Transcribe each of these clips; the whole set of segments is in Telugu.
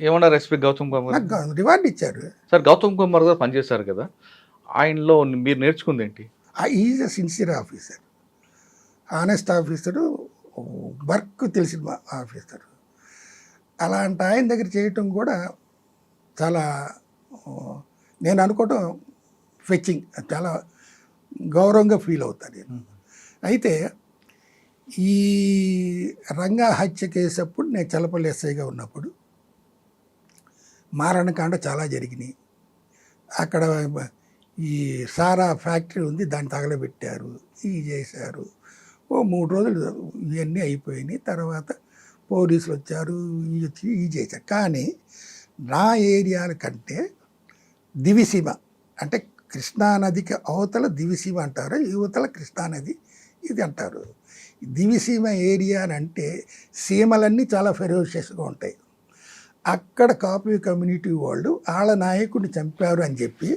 ఏమన్నారు ఎస్పీ గౌతమ్ కుమార్ నాకు రివార్డ్ ఇచ్చారు. సార్ గౌతమ్ కుమార్ గారు పనిచేశారు కదా? ఆయనలో మీరు నేర్చుకుంది ఏంటి? Is a sincere officer. Honest officer work తెలిసిన ఆఫీసర్. అలాంటి ఆయన దగ్గర చేయటం కూడా చాలా నేను అనుకోవటం ఫెచ్చింగ్ చాలా గౌరవంగా ఫీల్ అవుతాను నేను. అయితే ఈ రంగా హత్య కేసు అప్పుడు నేను చలపల్లి ఎస్ఐగా ఉన్నప్పుడు మారణకాండ చాలా జరిగినాయి. అక్కడ ఈ సారా ఫ్యాక్టరీ ఉంది దాన్ని తగలబెట్టారు ఇవి చేశారు. ఓ మూడు రోజులు ఇవన్నీ అయిపోయినాయి. తర్వాత పోలీసులు వచ్చారు ఇవి వచ్చి ఇవి చేశారు. కానీ నా ఏరియాల కంటే దివిసీమ అంటే కృష్ణానదికి అవతల దివిసీమ అంటారు యువతల కృష్ణానది ఇది అంటారు. దివిసీమ ఏరియా అంటే సీమలన్నీ చాలా ఫెరోషియస్గా ఉంటాయి. అక్కడ కాపీ కమ్యూనిటీ వాళ్ళు వాళ్ళ నాయకుడిని చంపారు అని చెప్పి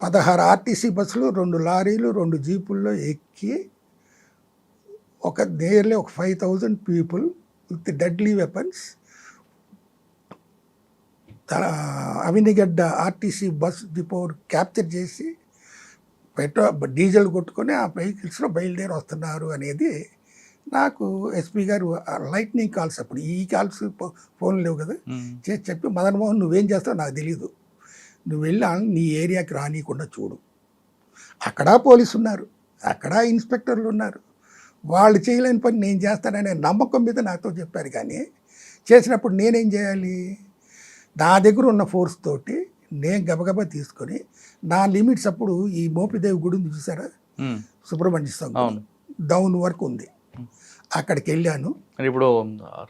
పదహారు ఆర్టీసీ బస్సులు రెండు లారీలు రెండు జీపుల్లో ఎక్కి ఒక నియర్లీ ఒక five thousand people with deadly weapons Avanigadda RTC bus depot capture చేసి పెట్రోల్ డీజిల్ కొట్టుకొని ఆ వెహికల్స్లో బయలుదేరి వస్తున్నారు అనేది నాకు ఎస్పీ గారు లైట్నింగ్ కాల్స్ అప్పుడు ఈ కాల్స్ ఫోన్ లేవు కదా. చేసి చెప్పి మదన్ మోహన్ నువ్వేం చేస్తావు నాకు తెలియదు నువ్వు వెళ్ళి నీ ఏరియాకి రానియకుండా చూడు. అక్కడ పోలీసు ఉన్నారు అక్కడ ఇన్స్పెక్టర్లు ఉన్నారు. వాళ్ళు చేయలేని పని నేను చేస్తాననే నమ్మకం మీద నాతో చెప్పారు. కానీ చేసినప్పుడు నేనేం చేయాలి? నా దగ్గర ఉన్న ఫోర్స్ తోటి నేను గబగబా తీసుకొని నా లిమిట్స్ అప్పుడు ఈ మోపిదేవి గుడి చూసారా? సుబ్రహ్మణ్య స్వామి. డౌన్ వరకు ఉంది. అక్కడికి వెళ్ళాను ఇప్పుడు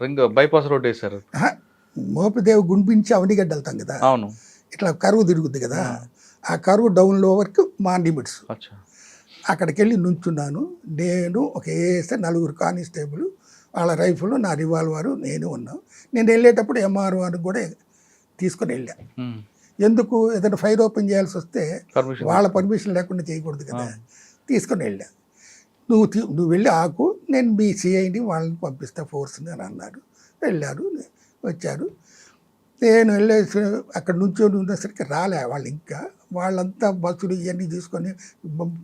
రింగ్ బైపాస్ రోడ్ వేశారు. మోపిదేవి గుంపించి అవనిగడ్డ వెళ్తాం కదా. అవును. ఇట్లా కరువు తిరుగుద్ది కదా. ఆ. కరువు డౌన్లో వరకు మా లిమిట్స్. అక్కడికి వెళ్ళి నుంచున్నాను. నేను ఒక ఏఎస్ఐ నలుగురు కానిస్టేబుల్ వాళ్ళ రైఫిల్ నా రివాల్వరు నేను ఉన్నాం. నేను వెళ్ళేటప్పుడు ఎంఆర్ఓని కూడా తీసుకొని వెళ్ళా. ఉమ్. ఎందుకు? ఏదైనా ఫైర్ ఓపెన్ చేయాల్సి వస్తే వాళ్ళ పర్మిషన్ లేకుండా చేయకూడదు కదా. తీసుకొని వెళ్ళా. నువ్వు నువ్వు వెళ్ళి ఆకు నేను మీ సిఐని వాళ్ళని పంపిస్తా ఫోర్స్ని అని అన్నారు వెళ్ళారు వచ్చారు నేను వెళ్ళేసి అక్కడ నుంచొని ఉన్నసరికి రాలే వాళ్ళు ఇంకా. వాళ్ళంతా బస్సులు ఇవన్నీ తీసుకొని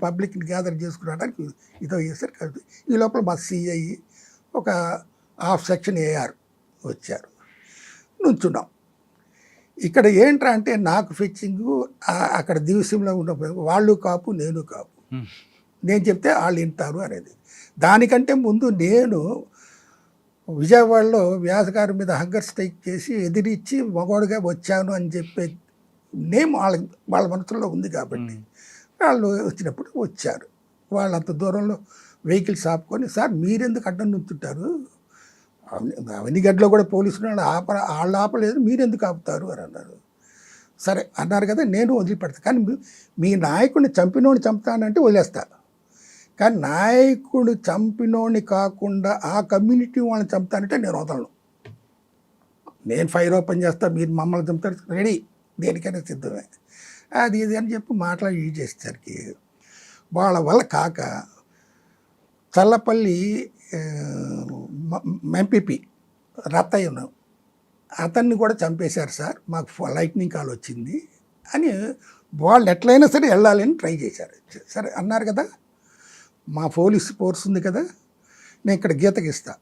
పబ్లిక్ని గ్యాదర్ చేసుకురావడానికి ఇదో అయ్యేసరికి ఈ లోపల మా సిఐ ఒక హాఫ్ సెక్షన్ ఏఆర్ వచ్చారు. నుంచున్నాం. ఇక్కడ ఏంట్రా అంటే నాకు ఫిచ్చింగ్ అక్కడ దివసంలో ఉన్న వాళ్ళు కాపు నేను కాపు. నేను చెప్తే వాళ్ళు వింటారు అనేది. దానికంటే ముందు నేను విజయవాడలో వ్యాసగారి మీద హంగర్ స్ట్రైక్ చేసి ఎదిరించి మగవాడుగా వచ్చాను అని చెప్పే నేమ్ వాళ్ళ వాళ్ళ మనసులో ఉంది కాబట్టి. వాళ్ళు వచ్చినప్పుడు వచ్చారు. వాళ్ళు అంత దూరంలో వెహికల్స్ ఆపుకొని సార్ మీరెందుకు అడ్డం నుంచుంటారు? అవనిగడ్డలో కూడా పోలీసులు వాళ్ళు ఆప వాళ్ళు ఆపలేదు మీరెందుకు ఆపుతారు? అని అన్నారు. సరే అన్నారు కదా నేను వదిలిపెడతా. కానీ మీ- నాయకుడిని చంపినోడిని చంపుతానంటే వదిలేస్తా. కానీ నాయకుడు చంపినోడిని కాకుండా ఆ కమ్యూనిటీ వాళ్ళని చంపుతానంటే నేను వదలను నేను ఫైర్ ఓపెన్ చేస్తా మీరు మమ్మల్ని చంపుతారు రెడీ. దేనికైనా సిద్ధమే. అది ఇది అని చెప్పి మాట్లాడి యూజ్ చేసేసరికి వాళ్ళ వల్ల కాక చల్లపల్లి ఎంపీపీ రత్తయ్యను అతన్ని కూడా చంపేశారు సార్. మాకు లైట్నింగ్ కాల్ వచ్చింది అని వాళ్ళు ఎట్లయినా సరే వెళ్ళాలని ట్రై చేశారు. సరే అన్నారు కదా? మా పోలీస్ ఫోర్స్ ఉంది కదా నేను ఇక్కడ గీతకి ఇస్తా.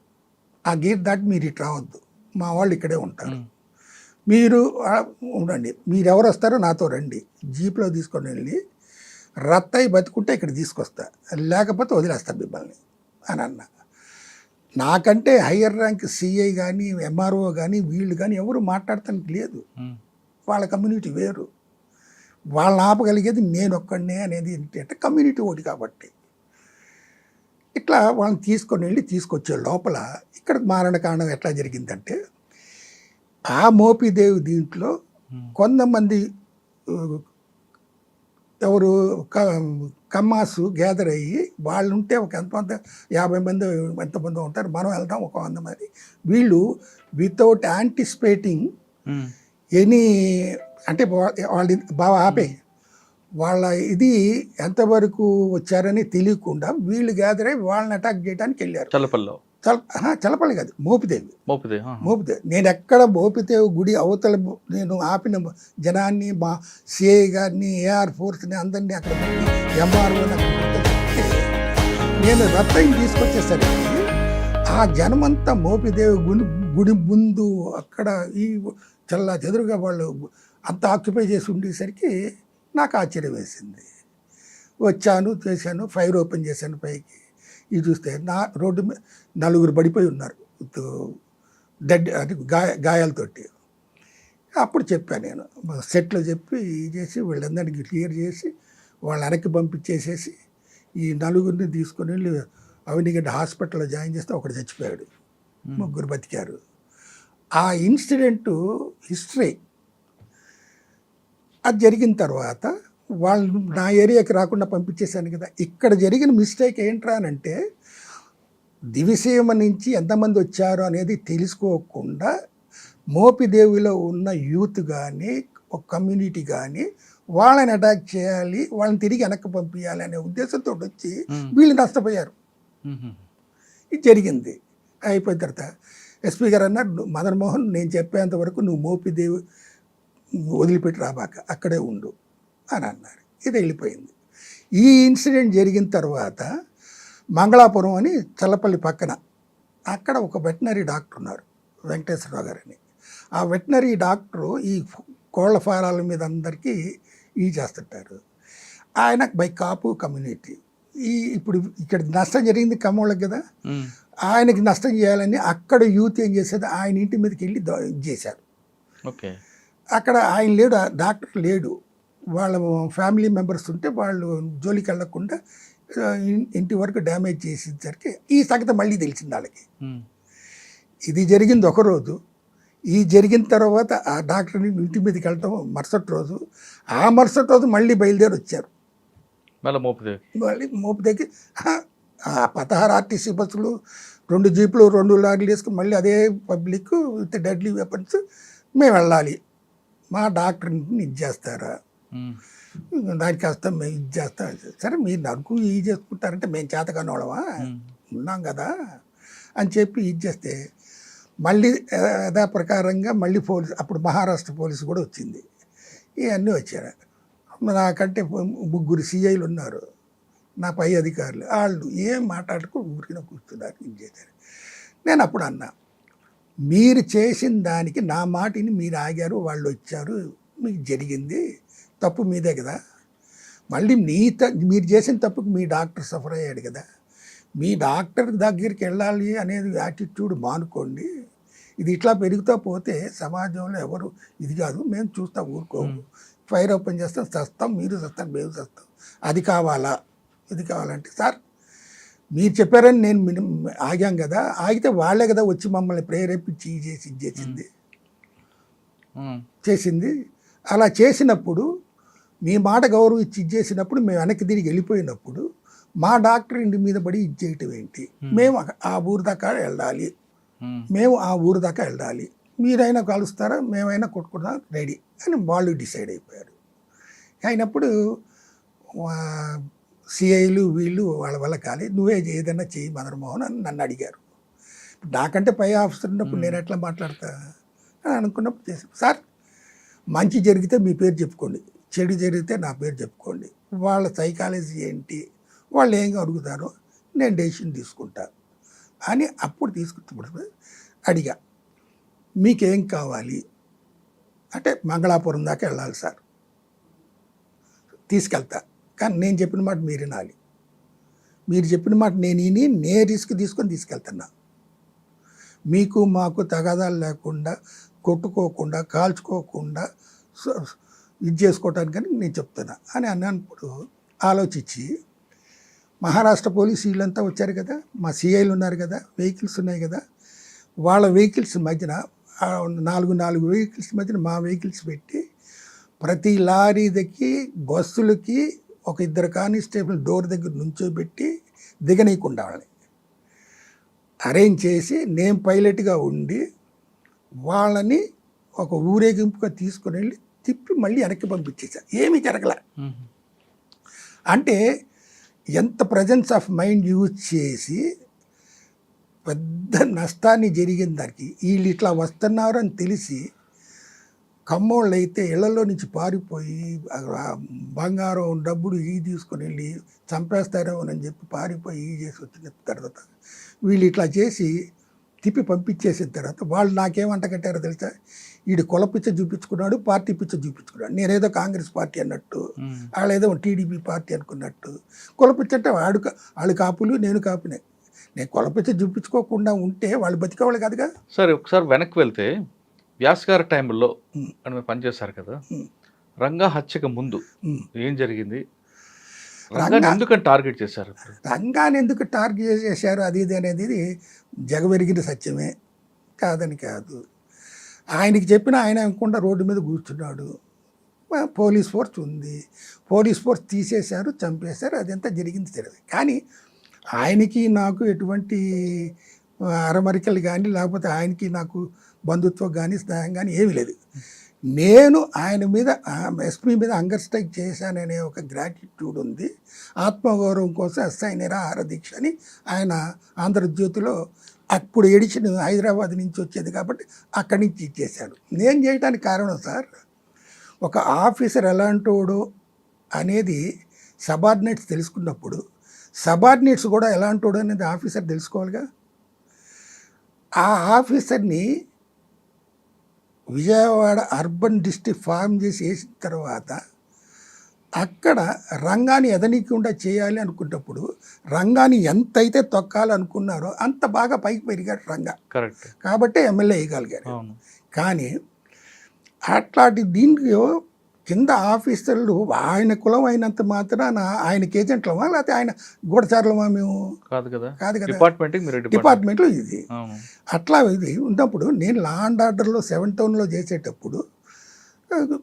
ఆ గీత దాటి మీరు ఇటు రావద్దు. మా వాళ్ళు ఇక్కడే ఉంటారు. మీరు ఉండండి. మీరు ఎవరు వస్తారో నాతో రండి. జీప్లో తీసుకొని వెళ్ళి రత్తయ్య బతుకుంటే ఇక్కడ తీసుకొస్తా. లేకపోతే వదిలేస్తా మిమ్మల్ని అని అన్న. నాకంటే హయ్యర్ ర్యాంక్ సిఐ కానీ ఎంఆర్ఓ కానీ వీళ్ళు కానీ ఎవరు మాట్లాడటానికి లేదు. వాళ్ళ కమ్యూనిటీ వేరు. వాళ్ళని ఆపగలిగేది నేను ఒక్కడనే అనేది ఏంటంటే కమ్యూనిటీ ఒకటి కాబట్టి. ఇట్లా వాళ్ళని తీసుకొని వెళ్ళి తీసుకొచ్చే లోపల ఇక్కడ మారణకాండం ఎట్లా జరిగిందంటే ఆ మోపిదేవి దీంట్లో. కొంతమంది ఎవరు క- కమ్మాసు గ్యాదర్ అయ్యి వాళ్ళు ఉంటే ఒక ఎంతమంది యాభై మంది ఎంతమంది ఉంటారు మనం వెళ్దాం ఒక వంద మంది వీళ్ళు వితౌట్ యాంటిసిపేటింగ్. ఎనీ అంటే వాళ్ళ బాగా ఆపే వాళ్ళ ఇది ఎంతవరకు వచ్చారని తెలియకుండా వీళ్ళు గ్యాదర్ అయ్యి వాళ్ళని అటాక్ చేయడానికి వెళ్ళారు. చల్లపల్లిలో చల ఆహా, చలపల్లి కాదు మోపిదేవి. మోపిదే ఆహా. మోపిదేవి. నేను ఎక్కడ మోపిదేవి గుడి అవతల నేను ఆపిన జనాన్ని మా సిఐ గారిని ఏఆర్ ఫోర్స్ని అందరినీ అక్కడ ఎంఆర్ఓ నేను రత్నం తీసుకొచ్చేసరికి ఆ జనమంతా మోపిదేవి గుడి గుడి ముందు అక్కడ ఈ చల్ల చెదురుగా వాళ్ళు అంత ఆక్యుపై చేసి ఉండేసరికి నాకు ఆశ్చర్యం వేసింది. వచ్చాను చేశాను ఫైర్ ఓపెన్ చేశాను పైకి. ఇది చూస్తే నా రోడ్డు మీద నలుగురు పడిపోయి ఉన్నారు. డెడ్ అది గాయ గాయాలతోటి. అప్పుడు చెప్పాను నేను సెట్లో చెప్పి ఇది చేసి వీళ్ళందరికీ క్లియర్ చేసి వాళ్ళ వెనక్కి పంపించేసేసి ఈ నలుగురిని తీసుకొని వెళ్ళి అవినిగడ్డ హాస్పిటల్లో జాయిన్ చేస్తే ఒకడు చచ్చిపోయాడు. ముగ్గురు బతికారు. ఆ ఇన్సిడెంటు హిస్టరీ అది జరిగిన తర్వాత వాళ్ళు నా ఏరియాకి రాకుండా పంపించేశాను కదా ఇక్కడ జరిగిన మిస్టేక్ ఏంట్రా అని అంటే దివిసీమ నుంచి ఎంతమంది వచ్చారు అనేది తెలుసుకోకుండా మోపిదేవిలో ఉన్న యూత్ కానీ ఒక కమ్యూనిటీ కానీ వాళ్ళని అటాక్ చేయాలి వాళ్ళని తిరిగి వెనక్కి పంపించాలి అనే ఉద్దేశంతో వచ్చి. వీళ్ళు నష్టపోయారు. ఇది జరిగింది అయిపోయిన తర్వాత ఎస్పీ గారు అన్నారు "నువ్వు మదన్ మోహన్ నేను చెప్పేంత వరకు నువ్వు మోపిదేవి వదిలిపెట్టి రాబాక అక్కడే ఉండు అని అన్నారు. ఇది వెళ్ళిపోయింది. ఈ ఇన్సిడెంట్ జరిగిన తర్వాత మంగళాపురం అని చల్లపల్లి పక్కన అక్కడ ఒక వెటనరీ డాక్టర్ ఉన్నారు వెంకటేశ్వరరావు గారని. ఆ వెటనరీ డాక్టరు ఈ కోళ్ళ ఫారాల మీద అందరికీ ఈ చేస్తుంటారు. ఆయన బై కాపు కమ్యూనిటీ. ఈ ఇప్పుడు ఇక్కడ నష్టం జరిగింది కమ్మోళ్ళకి కదా. ఆయనకి నష్టం చేయాలని అక్కడ యూత్ ఏం చేసేది? ఆయన ఇంటి మీదకి వెళ్ళి చేశారు. ఓకే. అక్కడ ఆయన లేడు ఆ డాక్టర్ లేడు. వాళ్ళ ఫ్యామిలీ మెంబర్స్ ఉంటే వాళ్ళు జోలికి వెళ్ళకుండా ఇంటి వరకు డ్యామేజ్ చేసేసరికి ఈ సంగతి మళ్ళీ తెలిసింది వాళ్ళకి. ఇది జరిగింది ఒక రోజు. ఈ జరిగిన తర్వాత ఆ డాక్టర్ని ఇంటి మీదకి వెళ్ళటం మరుసటి రోజు. ఆ మరుసటి రోజు మళ్ళీ బయలుదేరి వచ్చారు. మళ్ళీ మోపిదే మళ్ళీ మోపు దగ్గర ఆ పదహారు ఆర్టీసీ బస్సులు రెండు జీపులు రెండు లారీలు వేసుకుని మళ్ళీ అదే పబ్లిక్ విత్ డెడ్లీ వెపన్స్ మేము వెళ్ళాలి. మా డాక్టర్ని ఇది చేస్తారా. దానికి వస్తాం మేము ఇది చేస్తాం. సరే మీరు నరుకు ఇది చేసుకుంటారంటే మేము చేతకాని వాళ్ళమా మ్మ్. ఉన్నాం కదా. అని చెప్పి ఇది చేస్తే మళ్ళీ యథా ప్రకారంగా మళ్ళీ పోలీసు అప్పుడు మహారాష్ట్ర పోలీసు కూడా వచ్చింది. ఇవన్నీ వచ్చారు. నాకంటే ముగ్గురు సిఐలు ఉన్నారు. నా పై అధికారులు. వాళ్ళు ఏం మాట్లాడుకో ఊరికిన కూర్చున్నారు. ఇది చేశారు? నేను అప్పుడు అన్నా. మీరు చేసిన దానికి నా మాటిని మీరు ఆగారు వాళ్ళు వచ్చారు మీకు జరిగింది తప్పు మీదే కదా. మళ్ళీ మీ త మీరు చేసిన తప్పుకు మీ డాక్టర్ సఫర్ అయ్యాడు కదా. మీ డాక్టర్ దగ్గరికి వెళ్ళాలి అనేది యాటిట్యూడ్ మానుకోండి. ఇది ఇట్లా పెరుగుతూ పోతే సమాజంలో ఎవరు ఇది కాదు మేము చూస్తాం ఊరుకోము. ఫైర్ ఓపెన్ చేస్తాం చస్తాం మీరు చస్తాం మేము చస్తాం అది కావాలా? ఇది కావాలంటే సార్ మీరు చెప్పారని నేను ఆగాం కదా. ఆగితే వాళ్ళే కదా వచ్చి మమ్మల్ని ప్రేరేపించి ఇది చేసి ఇది చేసింది. చేసింది. అలా చేసినప్పుడు మీ మాట గౌరవం ఇచ్చి ఇది చేసినప్పుడు మేము వెనక్కి తిరిగి వెళ్ళిపోయినప్పుడు మా డాక్టర్ ఇంటి మీద పడి ఇది చేయటం ఏంటి? మేము. ఆ- ఊరు దాకా వెళ్ళాలి. మ్మ్. మేము ఆ ఊరు దాకా వెళ్ళాలి. మీరైనా కలుస్తారా? మేమైనా కొట్టుకుంటాం రెడీ అని వాళ్ళు డిసైడ్ అయిపోయారు. అయినప్పుడు సిఐలు వీళ్ళు వాళ్ళ వల్ల కాలి. నువ్వే ఏదైనా చెయ్యి మదన్మోహన్ అని నన్ను అడిగారు. నాకంటే పై ఆఫీసర్ ఉన్నప్పుడు నేను ఎట్లా మాట్లాడతా అని అనుకున్నప్పుడు చేసి సార్ మంచి జరిగితే మీ పేరు చెప్పుకోండి. చెడు జరిగితే నా పేరు చెప్పుకోండి. వాళ్ళ సైకాలజీ ఏంటి? వాళ్ళు ఏం అడుగుతారో నేను డెసిషన్ తీసుకుంటా అని అప్పుడు తీసుకుంటున్నప్పుడు అడిగా. మీకేం కావాలి? అంటే మంగళాపురం దాకా వెళ్ళాలి సార్. తీసుకెళ్తా. కానీ నేను చెప్పిన మాట మీరు వినాలి. మీరు చెప్పిన మాట నేను విని నే రిస్క్ తీసుకొని తీసుకెళ్తున్నా. మీకు మాకు తగాదాలు లేకుండా కొట్టుకోకుండా కాల్చుకోకుండా స- ఇది చేసుకోవటానికని నేను చెప్తున్నా అని అన్నప్పుడు ఆలోచించి మహారాష్ట్ర పోలీసు వీళ్ళంతా వచ్చారు కదా మా సిఐలు ఉన్నారు కదా వెహికల్స్ ఉన్నాయి కదా వాళ్ళ వెహికల్స్ మధ్యన నాలుగు నాలుగు వెహికల్స్ మధ్యన మా వెహికల్స్ పెట్టి ప్రతి లారీదకి బస్సులకి ఒక ఇద్దరు కానిస్టేబుల్ డోర్ దగ్గర నుంచోబెట్టి దిగనీయకుండా వాళ్ళని అరేంజ్ చేసి నేను పైలట్గా ఉండి వాళ్ళని ఒక ఊరేగింపుగా తీసుకుని వెళ్ళి తిప్పి మళ్ళీ వెనక్కి పంపించేసా. ఏమీ జరగలే. అంటే ఎంత ప్రజెన్స్ ఆఫ్ మైండ్ యూజ్ చేసి పెద్ద నష్టాన్ని జరిగింది దానికి వీళ్ళు ఇట్లా వస్తున్నారు అని తెలిసి కమ్మోళ్ళు అయితే ఇళ్ళలో నుంచి పారిపోయి బంగారం డబ్బులు ఈ తీసుకొని వెళ్ళి చంపేస్తారేమోనని చెప్పి పారిపోయి ఈ చేసి వచ్చిన తర్వాత వీళ్ళు ఇట్లా చేసి తిప్పి పంపించేసిన తర్వాత వాళ్ళు నాకేమంట కట్టారో తెలుసా? వీడు కుల పిచ్చ చూపించుకున్నాడు పార్టీ పిచ్చ చూపించుకున్నాడు. నేనేదో కాంగ్రెస్ పార్టీ అన్నట్టు. వాళ్ళు ఏదో టీడీపీ పార్టీ అనుకున్నట్టు కులపిచ్చ అంటే వాడు వాళ్ళు కాపులు నేను కాపునే. నేను కులపిచ్చ చూపించుకోకుండా ఉంటే వాళ్ళు బతికేవాళ్ళు కాదుగా? సరే ఒకసారి వెనక్కి వెళ్తే వ్యాస్ గారి టైంలో. అని మీరు పనిచేశారు కదా. రంగా హత్యకు ముందు. ఏం జరిగింది ఎందుకని టార్గెట్ చేశారు? రంగాన్ని ఎందుకు టార్గెట్ చేశారు అది ఇది అనేది జగవెరిగిన సత్యమే కాదని కాదు ఆయనకి చెప్పిన ఆయన అనుకుండా రోడ్డు మీద కూర్చున్నాడు పోలీస్ ఫోర్స్ ఉంది పోలీస్ ఫోర్స్ తీసేశారు చంపేశారు అదంతా జరిగింది తెలియదు కానీ ఆయనకి నాకు ఎటువంటి అరమరికలు కానీ లేకపోతే ఆయనకి నాకు బంధుత్వం కానీ స్నేహం కానీ ఏమీ లేదు. నేను ఆయన మీద ఎస్పీ మీద అంగర్ స్ట్రైక్ చేశాననే ఒక గ్రాటిట్యూడ్ ఉంది. ఆత్మగౌరవం కోసం ఎస్ఐ నిరాహార దీక్ష అని ఆయన ఆంధ్రజ్యోతిలో అప్పుడు ఎడిషన్ హైదరాబాద్ నుంచి వచ్చేది కాబట్టి అక్కడి నుంచి ఇచ్చేశాడు. నేను చేయడానికి కారణం సార్ ఒక ఆఫీసర్ ఎలాంటోడు అనేది సబార్డినేట్స్ తెలుసుకున్నప్పుడు సబార్డినేట్స్ కూడా ఎలాంటోడు అనేది ఆఫీసర్ తెలుసుకోవాలిగా? ఆ ఆఫీసర్ని విజయవాడ అర్బన్ డిస్ట్రిక్ట్ ఫామ్ చేసి వేసిన తర్వాత అక్కడ రంగాన్ని ఎదనీయకుండా చేయాలి అనుకున్నప్పుడు రంగాన్ని ఎంతైతే తొక్కాలనుకున్నారో అంత బాగా పైకి పెరిగాడు రంగా. కరెక్ట్. కాబట్టి ఎమ్మెల్యే వేయగలిగారు కానీ అట్లాంటి దీంట్లో కింద ఆఫీసర్లు ఆయన కులం అయినంత మాత్రాన ఆయనకి ఏజెంట్లమా? లేకపోతే ఆయన గూఢచారులమా మేము? కాదు కదా. కాదు కదా. డిపార్ట్మెంట్ మీరు డిపార్ట్మెంట్. డిపార్ట్మెంట్లో ఇది. అట్లా ఇది. ఉన్నప్పుడు నేను లా అండ్ ఆర్డర్లో సెవెన్ టౌన్లో చేసేటప్పుడు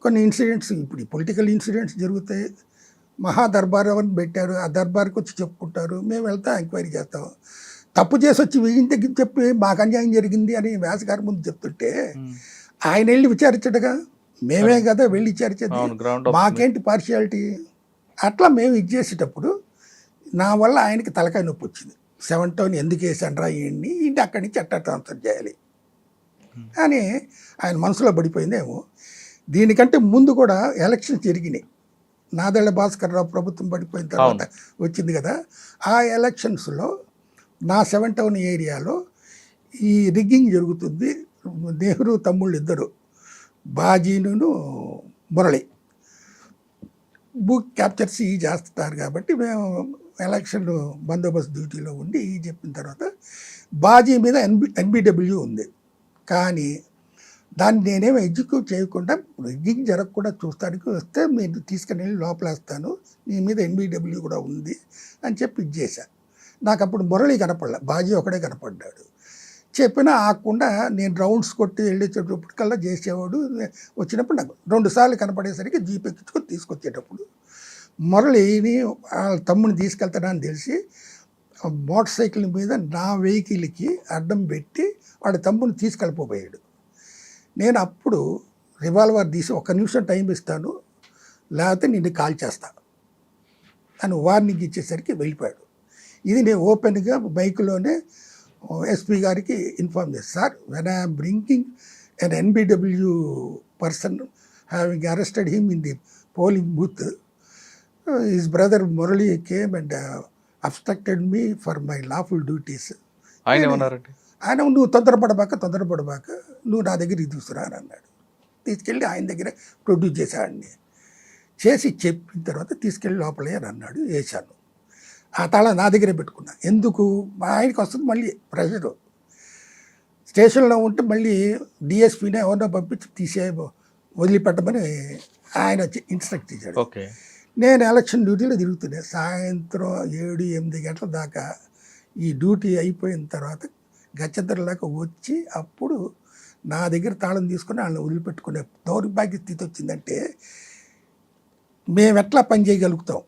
కొన్ని ఇన్సిడెంట్స్ ఇప్పుడు పొలిటికల్ ఇన్సిడెంట్స్ జరుగుతాయి. మహా దర్బార్ అని పెట్టారు. ఆ దర్బార్కి వచ్చి చెప్పుకుంటారు. మేము వెళ్తాం ఎంక్వైరీ చేస్తాం. తప్పు చేసి వచ్చి వీగిన దగ్గర చెప్పి మాకు అన్యాయం జరిగింది అని వ్యాసగారి ముందు చెప్తుంటే. ఆయన వెళ్ళి విచారించడుగా మేమే కదా వెళ్ళి గ్రౌండ్ మాకేంటి పార్షియాలిటీ అట్లా మేము ఇది చేసేటప్పుడు నా వల్ల ఆయనకి తలకాయ నొప్పి వచ్చింది. సెవెన్ టౌన్ ఎందుకు వేసాండ్రా ఇవన్నీ ఇంటి అక్కడి నుంచి ఎట్టా ట్రాన్స్ఫర్ చేయాలి. అని ఆయన మనసులో పడిపోయిందేమో. దీనికంటే ముందు కూడా ఎలక్షన్స్ జరిగినాయి. నాదెళ్ళ భాస్కర్ రావు ప్రభుత్వం పడిపోయిన తర్వాత వచ్చింది కదా. ఆ ఎలక్షన్స్లో నా సెవెన్ టౌన్ ఏరియాలో ఈ రిగ్గింగ్ జరుగుతుంది. నెహ్రూ తమ్ముళ్ళు ఇద్దరు. బాజీను మురళి. బుక్ క్యాప్చర్స్ ఈ చేస్తారు కాబట్టి మేము ఎలక్షన్ బందోబస్తు డ్యూటీలో ఉండి ఈ చెప్పిన తర్వాత బాజీ మీద ఎన్బి ఎన్బిడబ్ల్యూ ఉంది. కానీ దాన్ని నేనేమి ఎగ్జిక్యూట్ చేయకుండా రిగ్గింగ్ జరగకుండా చూస్తానికి వస్తే మీరు తీసుకుని వెళ్ళి లోపలేస్తాను. నీ మీద ఎన్బిడబ్ల్యూ కూడా ఉంది అని చెప్పి ఇది నాకు అప్పుడు మురళి కనపడలే. బాజీ ఒకడే కనపడ్డాడు. చెప్పినా ఆకుండా నేను రౌండ్స్ కొట్టి వెళ్ళేటప్పటికల్లా చేసేవాడు. వచ్చినప్పుడు నాకు రెండు సార్లు కనపడేసరికి జీప్ ఎక్కించుకొని తీసుకొచ్చేటప్పుడు మురళిని వాళ్ళ తమ్ముని తీసుకెళ్తాడని తెలిసి మోటార్ సైకిల్ మీద నా వెహికల్కి అడ్డం పెట్టి వాడి తమ్ముని తీసుకెళ్ళిపోయాడు. నేను అప్పుడు రివాల్వర్ తీసి ఒక నిమిషం టైం ఇస్తాను లేకపోతే నిన్ను కాల్ చేస్తా అని వార్నింగ్ ఇచ్చేసరికి వెళ్ళిపోయాడు. ఇది నేను ఓపెన్గా బైక్లోనే ఎస్పీ గారికి ఇన్ఫార్మ్ చేస్తాను sir when I'm bringing an NBW person having arrested him in the polling booth his brother Murali came and obstructed me for my lawful duties ఆయన ఏమన్నారండి? ఆయన నువ్వు తొందరపడబాక తొందరపడబాక నువ్వు నా దగ్గరికి తీసుకురా అని అన్నాడు. తీసుకెళ్ళి ఆయన దగ్గర ప్రొడ్యూస్ చేశాడిని చేసి చెప్పిన తర్వాత తీసుకెళ్ళి లోపలే అని అన్నాడు వేశాను ఆ తాళం నా దగ్గరే పెట్టుకున్నా. ఎందుకు? మా ఆయనకి వస్తుంది మళ్ళీ ప్రెషరు. స్టేషన్లో ఉంటే మళ్ళీ డిఎస్పీని ఎవరినో పంపించి తీసే వదిలిపెట్టమని ఆయన వచ్చి ఇన్స్ట్రక్ట్ ఇచ్చాడు ఓకే. నేను ఎలక్షన్ డ్యూటీలో తిరుగుతున్నా. సాయంత్రం ఏడు ఎనిమిది గంటల దాకా ఈ డ్యూటీ అయిపోయిన తర్వాత గచ్చద్దరిలాగా వచ్చి అప్పుడు నా దగ్గర తాళం తీసుకుని వాళ్ళని వదిలిపెట్టుకునే దౌర్భాగ్య స్థితి వచ్చిందంటే మేము ఎట్లా పని చేయగలుగుతాం?